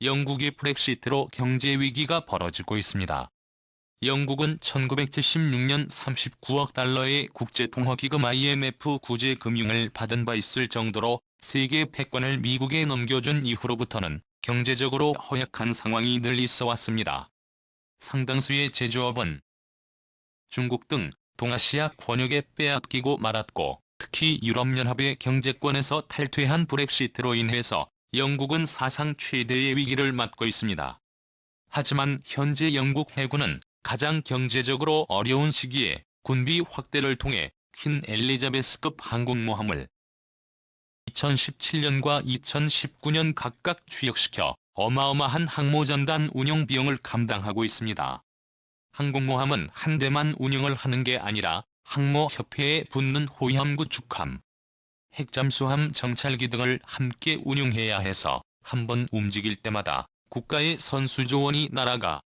영국의 브렉시트로 경제 위기가 벌어지고 있습니다. 영국은 1976년 39억 달러의 국제통화기금 IMF 구제 금융을 받은 바 있을 정도로 세계 패권을 미국에 넘겨준 이후로부터는 경제적으로 허약한 상황이 늘 있어 왔습니다. 상당수의 제조업은 중국 등 동아시아 권역에 빼앗기고 말았고 특히 유럽연합의 경제권에서 탈퇴한 브렉시트로 인해서 영국은 사상 최대의 위기를 맞고 있습니다. 하지만 현재 영국 해군은 가장 경제적으로 어려운 시기에 군비 확대를 통해 퀸 엘리자베스급 항공모함을 2017년과 2019년 각각 취역시켜 어마어마한 항모전단 운영 비용을 감당하고 있습니다. 항공모함은 한 대만 운영을 하는 게 아니라 항모협회에 붙는 호위함 구축함, 핵잠수함 정찰기 등을 함께 운용해야 해서 한 번 움직일 때마다 국가의 선수조원이 날아가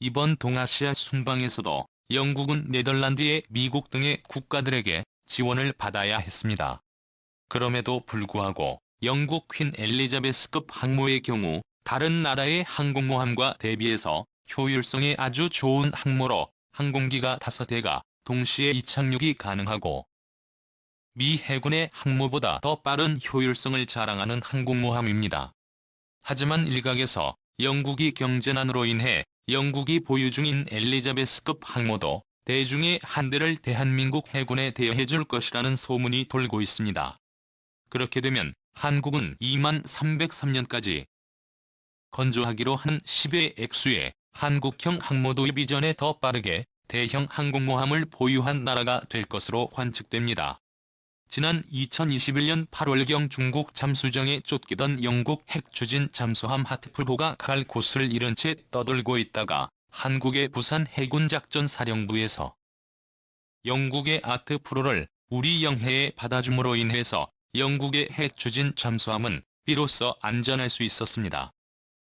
이번 동아시아 순방에서도 영국은 네덜란드의 미국 등의 국가들에게 지원을 받아야 했습니다. 그럼에도 불구하고 영국 퀸 엘리자베스급 항모의 경우 다른 나라의 항공모함과 대비해서 효율성이 아주 좋은 항모로 항공기가 5대가 동시에 이착륙이 가능하고 미 해군의 항모보다 더 빠른 효율성을 자랑하는 항공모함입니다. 하지만 일각에서 영국이 경제난으로 인해 영국이 보유 중인 엘리자베스급 항모도 대중의 한 대를 대한민국 해군에 대여해줄 것이라는 소문이 돌고 있습니다. 그렇게 되면 한국은 2만 303년까지 건조하기로 한 10의 액수의 한국형 항모 도입 이전에 더 빠르게 대형 항공모함을 보유한 나라가 될 것으로 관측됩니다. 지난 2021년 8월경 중국 잠수정에 쫓기던 영국 핵추진 잠수함 하트풀보가 갈 곳을 잃은 채 떠돌고 있다가 한국의 부산 해군작전사령부에서 영국의 아트프로를 우리 영해에 받아줌으로 인해서 영국의 핵추진 잠수함은 비로소 안전할 수 있었습니다.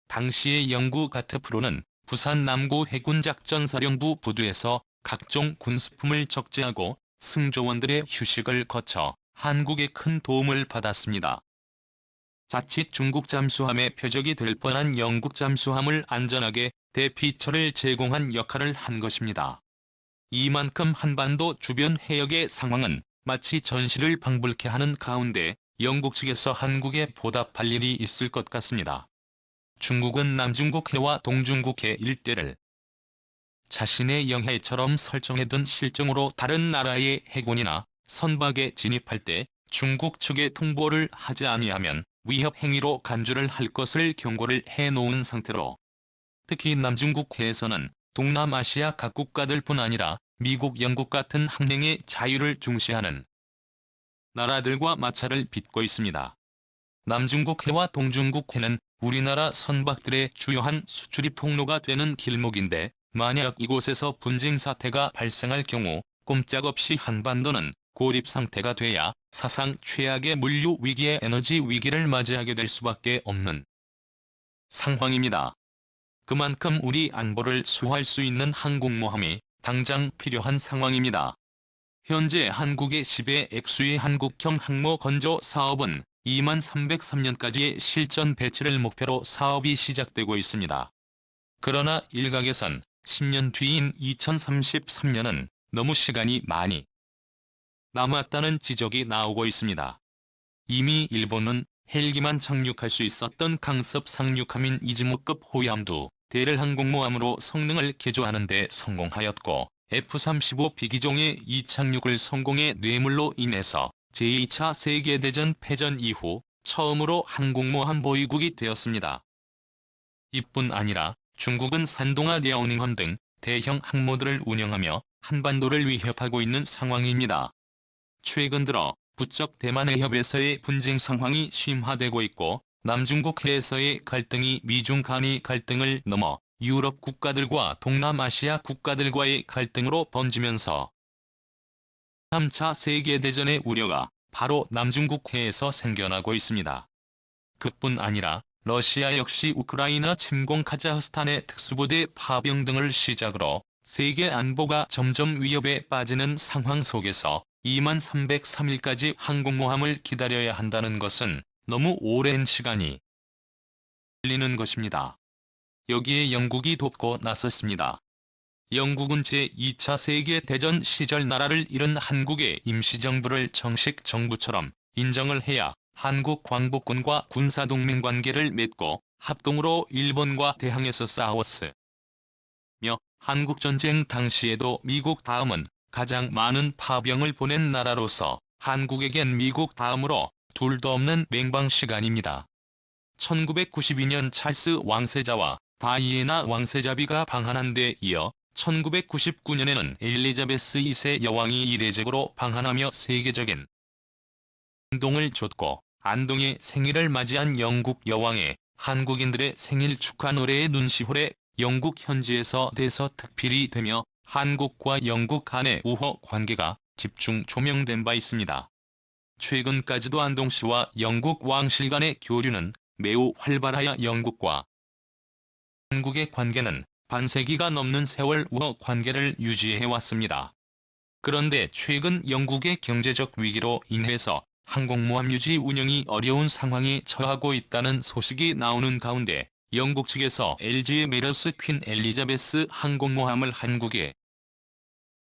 당시의 영국 아트프로는 부산 남구 해군작전사령부 부두에서 각종 군수품을 적재하고 승조원들의 휴식을 거쳐 한국에 큰 도움을 받았습니다. 자칫 중국 잠수함의 표적이 될 뻔한 영국 잠수함을 안전하게 대피처를 제공한 역할을 한 것입니다. 이만큼 한반도 주변 해역의 상황은 마치 전시를 방불케 하는 가운데 영국 측에서 한국에 보답할 일이 있을 것 같습니다. 중국은 남중국 해와 동중국 해 일대를 자신의 영해처럼 설정해둔 실정으로 다른 나라의 해군이나 선박에 진입할 때 중국 측에 통보를 하지 아니하면 위협 행위로 간주를 할 것을 경고를 해놓은 상태로 특히 남중국해에서는 동남아시아 각 국가들 뿐 아니라 미국, 영국 같은 항행의 자유를 중시하는 나라들과 마찰을 빚고 있습니다. 남중국해와 동중국해는 우리나라 선박들의 주요한 수출입 통로가 되는 길목인데 만약 이곳에서 분쟁 사태가 발생할 경우 꼼짝없이 한반도는 고립 상태가 돼야 사상 최악의 물류 위기의 에너지 위기를 맞이하게 될 수밖에 없는 상황입니다. 그만큼 우리 안보를 수호할 수 있는 항공모함이 당장 필요한 상황입니다. 현재 한국의 10의 액수의 한국형 항모 건조 사업은 2만 303년까지의 실전 배치를 목표로 사업이 시작되고 있습니다. 그러나 일각에선 10년 뒤인 2033년은 너무 시간이 많이 남았다는 지적이 나오고 있습니다. 이미 일본은 헬기만 착륙할 수 있었던 강습 상륙함인 이즈모급 호위함도 대를 항공모함으로 성능을 개조하는 데 성공하였고 F-35 비기종의 이착륙을 성공해 뇌물로 인해서 제2차 세계대전 패전 이후 처음으로 항공모함 보유국이 되었습니다. 이뿐 아니라 중국은 산동아 랴오닝함 등 대형 항모들을 운영하며 한반도를 위협하고 있는 상황입니다. 최근 들어 부쩍 대만해 협에서의 분쟁 상황이 심화되고 있고 남중국 해에서의 갈등이 미중 간의 갈등을 넘어 유럽 국가들과 동남아시아 국가들과의 갈등으로 번지면서 3차 세계대전의 우려가 바로 남중국 해에서 생겨나고 있습니다. 그뿐 아니라 러시아 역시 우크라이나 침공 카자흐스탄의 특수부대 파병 등을 시작으로 세계 안보가 점점 위협에 빠지는 상황 속에서 2만 303일까지 항공모함을 기다려야 한다는 것은 너무 오랜 시간이 열리는 것입니다. 여기에 영국이 돕고 나섰습니다. 영국은 제2차 세계대전 시절 나라를 잃은 한국의 임시정부를 정식 정부처럼 인정을 해야 한국 광복군과 군사동맹 관계를 맺고 합동으로 일본과 대항해서 싸웠으며 한국전쟁 당시에도 미국 다음은 가장 많은 파병을 보낸 나라로서 한국에겐 미국 다음으로 둘도 없는 맹방 시간입니다. 1992년 찰스 왕세자와 다이애나 왕세자비가 방한한 데 이어 1999년에는 엘리자베스 2세 여왕이 이례적으로 방한하며 세계적인 운동을 줬고 안동의 생일을 맞이한 영국 여왕의 한국인들의 생일 축하 노래의 눈시울에 영국 현지에서 대서 특필이 되며 한국과 영국 간의 우호 관계가 집중 조명된 바 있습니다. 최근까지도 안동시와 영국 왕실 간의 교류는 매우 활발하여 영국과 한국의 관계는 반세기가 넘는 세월 우호 관계를 유지해왔습니다. 그런데 최근 영국의 경제적 위기로 인해서 항공모함 유지 운영이 어려운 상황에 처하고 있다는 소식이 나오는 가운데 영국 측에서 LG의 메러스 퀸 엘리자베스 항공모함을 한국에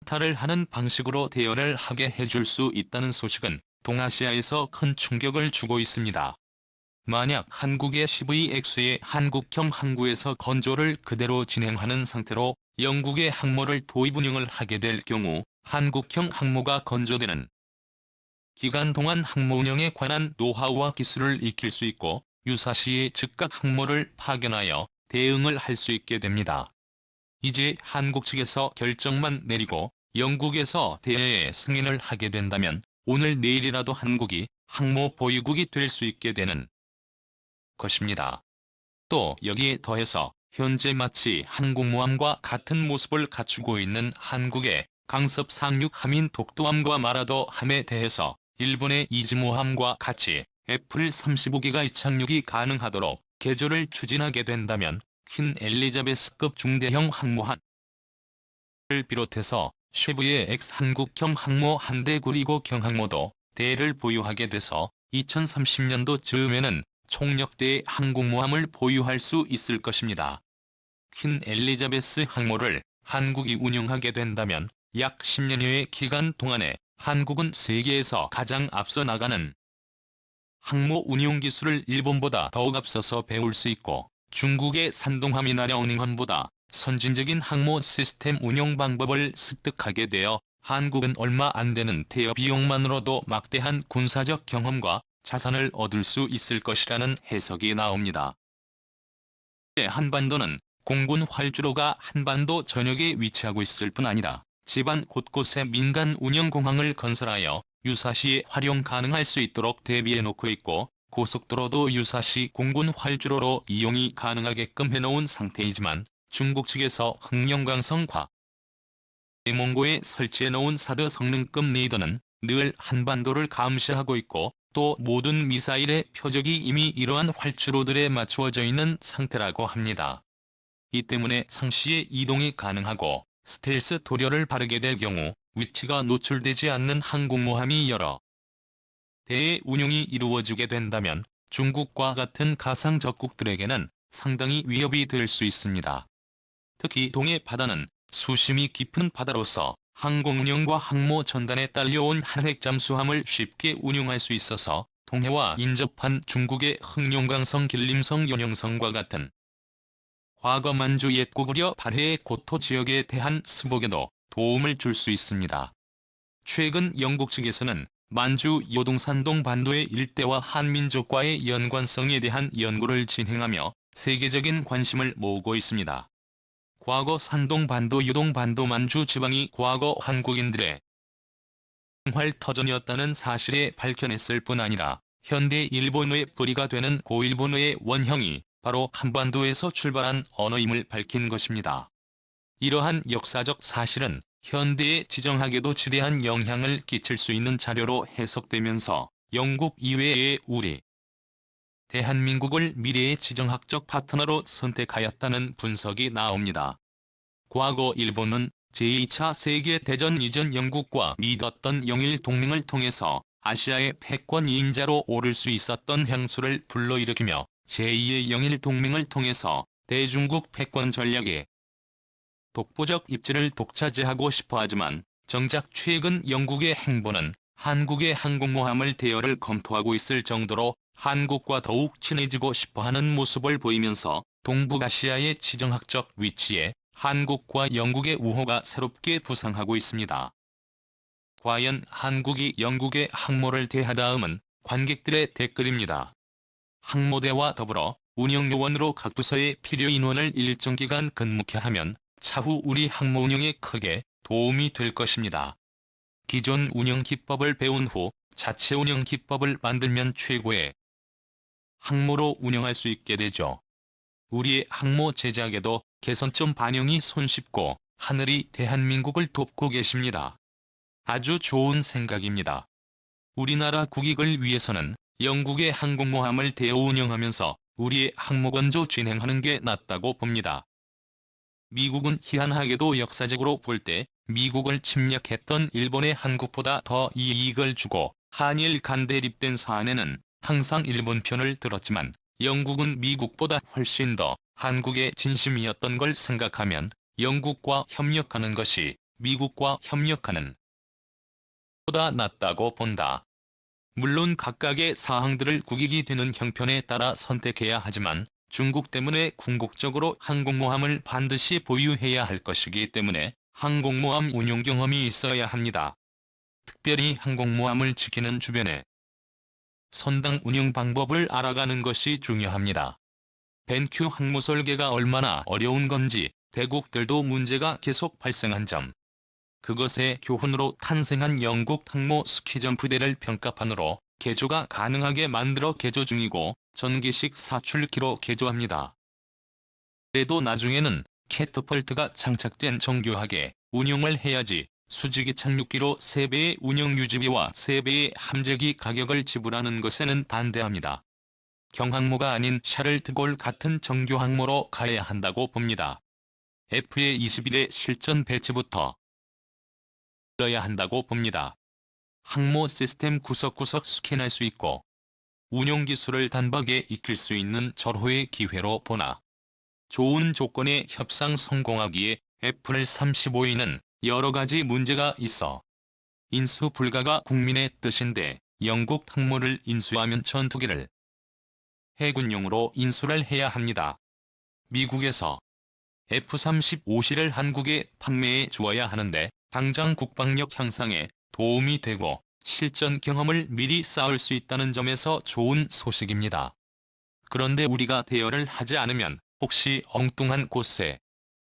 탈을 하는 방식으로 대여를 하게 해줄 수 있다는 소식은 동아시아에서 큰 충격을 주고 있습니다. 만약 한국의 CVX의 한국형 항구에서 건조를 그대로 진행하는 상태로 영국의 항모를 도입 운영을 하게 될 경우 한국형 항모가 건조되는 기간 동안 항모 운영에 관한 노하우와 기술을 익힐 수 있고 유사시에 즉각 항모를 파견하여 대응을 할 수 있게 됩니다. 이제 한국 측에서 결정만 내리고 영국에서 대회에 승인을 하게 된다면 오늘 내일이라도 한국이 항모 보유국이 될 수 있게 되는 것입니다. 또 여기에 더해서 현재 마치 항공모함과 같은 모습을 갖추고 있는 한국의 강섭 상륙 함인 독도함과 마라도 함에 대해서 일본의 이즈모함과 같이 애플 35기가 이착륙이 가능하도록 개조를 추진하게 된다면 퀸 엘리자베스급 중대형 항모한 을 비롯해서 쉐브의 X 한국형 항모 한대 그리고 경항모도 대를 보유하게 돼서 2030년도 즈음에는 총력대의 항공모함을 보유할 수 있을 것입니다. 퀸 엘리자베스 항모를 한국이 운영하게 된다면 약 10년여의 기간 동안에 한국은 세계에서 가장 앞서 나가는 항모 운용 기술을 일본보다 더욱 앞서서 배울 수 있고 중국의 산동함이나 려닝함보다 선진적인 항모 시스템 운용 방법을 습득하게 되어 한국은 얼마 안 되는 대여 비용만으로도 막대한 군사적 경험과 자산을 얻을 수 있을 것이라는 해석이 나옵니다. 한반도는 공군 활주로가 한반도 전역에 위치하고 있을 뿐 아니라 집안 곳곳에 민간 운영 공항을 건설하여 유사시에 활용 가능할 수 있도록 대비해 놓고 있고 고속도로도 유사시 공군 활주로로 이용이 가능하게끔 해놓은 상태이지만 중국 측에서 흑룡강성과 대몽고에 설치해 놓은 사드 성능급 레이더는 늘 한반도를 감시하고 있고 또 모든 미사일의 표적이 이미 이러한 활주로들에 맞추어져 있는 상태라고 합니다. 이 때문에 상시에 이동이 가능하고 스텔스 도료를 바르게 될 경우 위치가 노출되지 않는 항공모함이 여러 대의 운용이 이루어지게 된다면 중국과 같은 가상 적국들에게는 상당히 위협이 될 수 있습니다. 특히 동해 바다는 수심이 깊은 바다로서 항공 운영과 항모 전단에 딸려온 한핵 잠수함을 쉽게 운용할 수 있어서 동해와 인접한 중국의 흑룡강성 길림성 연영성과 같은 과거 만주 옛 고구려 발해의 고토 지역에 대한 스복에도 도움을 줄 수 있습니다. 최근 영국 측에서는 만주 요동산동 반도의 일대와 한민족과의 연관성에 대한 연구를 진행하며 세계적인 관심을 모으고 있습니다. 과거 산동 반도 유동 반도 만주 지방이 과거 한국인들의 생활 터전이었다는 사실에 밝혀냈을 뿐 아니라 현대 일본어의 뿌리가 되는 고일본어의 원형이 바로 한반도에서 출발한 언어임을 밝힌 것입니다. 이러한 역사적 사실은 현대의 지정학에도 지대한 영향을 끼칠 수 있는 자료로 해석되면서 영국 이외의 우리 대한민국을 미래의 지정학적 파트너로 선택하였다는 분석이 나옵니다. 과거 일본은 제2차 세계대전 이전 영국과 믿었던 영일 동맹을 통해서 아시아의 패권 2인자로 오를 수 있었던 향수를 불러일으키며 제2의 영일 동맹을 통해서 대중국 패권 전략에 독보적 입지를 독차지하고 싶어 하지만 정작 최근 영국의 행보는 한국의 항공모함을 대여를 검토하고 있을 정도로 한국과 더욱 친해지고 싶어 하는 모습을 보이면서 동북아시아의 지정학적 위치에 한국과 영국의 우호가 새롭게 부상하고 있습니다. 과연 한국이 영국의 항모를 대하다음은 관객들의 댓글입니다. 항모대와 더불어 운영요원으로 각 부서의 필요 인원을 일정 기간 근무케 하면 차후 우리 항모 운영에 크게 도움이 될 것입니다. 기존 운영 기법을 배운 후 자체 운영 기법을 만들면 최고의 항모로 운영할 수 있게 되죠. 우리의 항모 제작에도 개선점 반영이 손쉽고 하늘이 대한민국을 돕고 계십니다. 아주 좋은 생각입니다. 우리나라 국익을 위해서는 영국의 항공모함을 대여 운영하면서 우리의 항모건조 진행하는 게 낫다고 봅니다. 미국은 희한하게도 역사적으로 볼 때 미국을 침략했던 일본의 한국보다 더 이익을 주고 한일 간 대립된 사안에는 항상 일본 편을 들었지만 영국은 미국보다 훨씬 더 한국의 진심이었던 걸 생각하면 영국과 협력하는 것이 미국과 협력하는 보다 낫다고 본다. 물론 각각의 사항들을 국익이 되는 형편에 따라 선택해야 하지만 중국 때문에 궁극적으로 항공모함을 반드시 보유해야 할 것이기 때문에 항공모함 운용 경험이 있어야 합니다. 특별히 항공모함을 지키는 주변에 선당 운영 방법을 알아가는 것이 중요합니다. 벤큐 항모 설계가 얼마나 어려운 건지 대국들도 문제가 계속 발생한 점. 그것의 교훈으로 탄생한 영국 항모 스키점 부대를 평가판으로 개조가 가능하게 만들어 개조 중이고 전기식 사출기로 개조합니다. 그래도 나중에는 캐터펄트가 장착된 정교하게 운용을 해야지 수직이 착륙기로 3배의 운영 유지비와 3배의 함재기 가격을 지불하는 것에는 반대합니다. 경항모가 아닌 샤를드골 같은 정교 항모로 가야 한다고 봅니다. FA 21의 실전 배치부터 들어야 한다고 봅니다. 항모 시스템 구석구석 스캔할 수 있고 운용 기술을 단박에 익힐 수 있는 절호의 기회로 보나 좋은 조건의 협상 성공하기에 애플 35위는 여러 가지 문제가 있어 인수 불가가 국민의 뜻인데 영국 항모를 인수하면 전투기를 해군용으로 인수를 해야 합니다. 미국에서 F-35C를 한국에 판매해 주어야 하는데 당장 국방력 향상에 도움이 되고 실전 경험을 미리 쌓을 수 있다는 점에서 좋은 소식입니다. 그런데 우리가 대여를 하지 않으면 혹시 엉뚱한 곳에